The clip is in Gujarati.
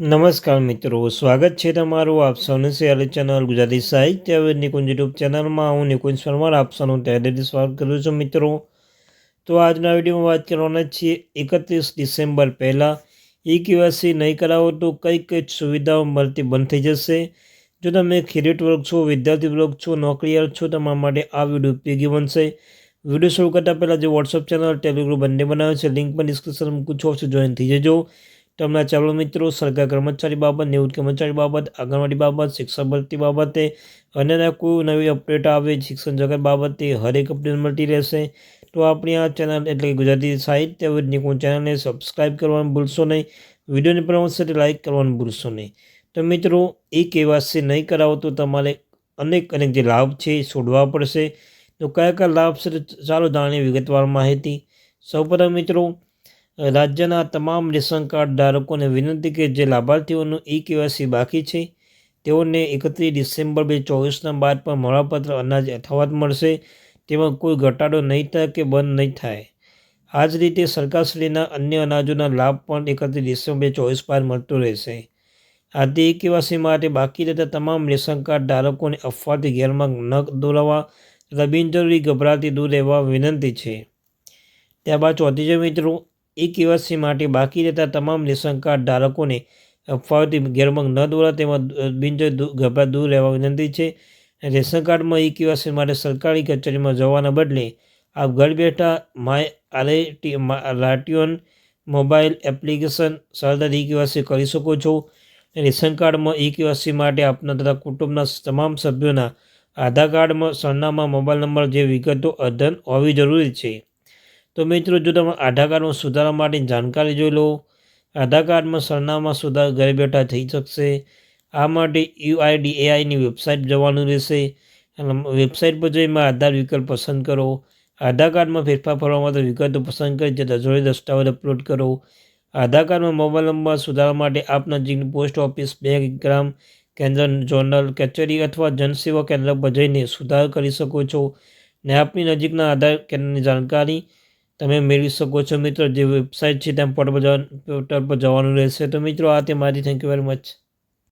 નમસ્કાર મિત્રો, સ્વાગત છે તમારું આપ સૌને શેર ચેનલ ગુજરાતી સાહિત્ય હવે નિકુંજ યુટ્યુબ ચેનલમાં. હું નિકુંજ પરમાર આપ સૌનું તહેદીથી સ્વાગત કરું છું મિત્રો. તો આજના વિડીયોમાં વાત કરવાના છીએ એકત્રીસ ડિસેમ્બર પહેલાં ઈ કેવાયસી નહીં કરાવો તો કઈ કઈ સુવિધાઓ મળતી બંધ થઈ જશે? જો તમે ખેડૂત વર્ગ છો, વિદ્યાર્થી વર્ગ છો નોકરીયાળ છો, તમારા માટે આ વીડિયો ઉપયોગી બનશે. વીડિયો શરૂ કરતાં પહેલાં જે વોટ્સઅપ ચેનલ ટેલિગ્રામ બંને બનાવે છે લિંક પણ ડિસ્ક્રિપ્શન મૂકું છો. જોઈન થઈ જજો. તમને ચાલો મિત્રો સરકાર કર્મચારી બાબત, નિવૃત્ત કર્મચારી બાબત, આંગણવાડી બાબત, શિક્ષણ ભરતી બાબતે અન્યના કોઈ નવી અપડેટ આવે શિક્ષણ જગત બાબતે હરેક અપડેટ મળતી રહેશે. તો આપણી આ ચેનલ એટલે કે ગુજરાતી સાહિત્ય નિકુંજ ચેનલને સબસ્ક્રાઈબ કરવાનું ભૂલશો નહીં. વિડીયોને પણ સાથે લાઇક કરવાનું ભૂલશો નહીં. તો મિત્રો, એ કેવાસી નહીં કરાવો તો તમારે અનેક અનેક જે લાભ છે એ છોડવા પડશે. તો કયા કયા લાભ છે ચાલો જાણીએ વિગતવાર માહિતી. સૌપ્રથમ મિત્રો રાજ્યના તમામ રેશન કાર્ડ ધારકોને વિનંતી કે જે લાભાર્થીઓનું ઈ કેવાયસી બાકી છે, તેઓને એકત્રીસ ડિસેમ્બર બે ચોવીસના બાદ પણ મળવાપત્ર અનાજ યથાવત મળશે, તેમાં કોઈ ઘટાડો નહીં થાય કે બંધ નહીં થાય. આ જ રીતે સરકારશ્રીના અન્ય અનાજોના લાભ પણ એકત્રીસ ડિસેમ્બર ચોવીસ બાદ મળતો રહેશે. આથી ઈ કેવાયસી માટે બાકી રહેતા તમામ રેશન કાર્ડ ધારકોને અફવાથી ગેરમાર્ગ ન દોરાવવા તથા બિનજરૂરી ગભરાથી દૂર રહેવા વિનંતી છે. ત્યારબાદ ચોથી છે મિત્રો એ વર્ષથી માટે બાકી રહેતા તમામ રેશન કાર્ડ ધારકોને અફવાઓથી ગેરમંગ ન દોરા તેમાં બિનજરૂરી ગભરા દૂર રહેવા વિનંતી છે. રેશન કાર્ડમાં એક કેવાયસી માટે સરકારી કચેરીમાં જવાના બદલે આપ ઘર બેઠા માય આરઆઈટી રાટીઓન મોબાઈલ એપ્લિકેશન સરળતાથી એક કેવાયસી કરી શકો છો. રેશન કાર્ડમાં એક કેવાયસી માટે આપના તથા કુટુંબના તમામ સભ્યોના આધાર કાર્ડમાં સરનામા મોબાઈલ નંબર જે વિગતો અદ્યતન હોવી જરૂરી છે. તો મિત્રો, જો તમે આધાર કાર્ડમાં સુધારા માટેની જાણકારી જોઈ લો, આધાર કાર્ડમાં સરનામા સુધાર ઘરે બેઠા થઈ શકશે. આ માટે યુઆઈડીએઆઈની વેબસાઇટ જવાનું રહેશે. વેબસાઇટ પર એમાં આધાર વિકલ્પ પસંદ કરો. આધાર કાર્ડમાં ફેરફાર કરવા માટે વિગતો પસંદ કરી જે જરૂરી દસ્તાવેજ અપલોડ કરો. આધાર કાર્ડમાં મોબાઈલ નંબર સુધારવા માટે આપ નજીકની પોસ્ટ ઓફિસ, બેંક, ગ્રામ, કેન્દ્ર જોનલ કચેરી અથવા જનસેવા કેન્દ્ર પર જઈને સુધાર કરી શકો છો. ને આપની નજીકના આધાર કેન્દ્રની જાણકારી તમે મેળવી શકો છો મિત્રો, જે વેબસાઇટ છે, ત્યાં પોર્ટલ પર જવાનું રહેશે. તો મિત્રો, આ તે મારી. Thank you very much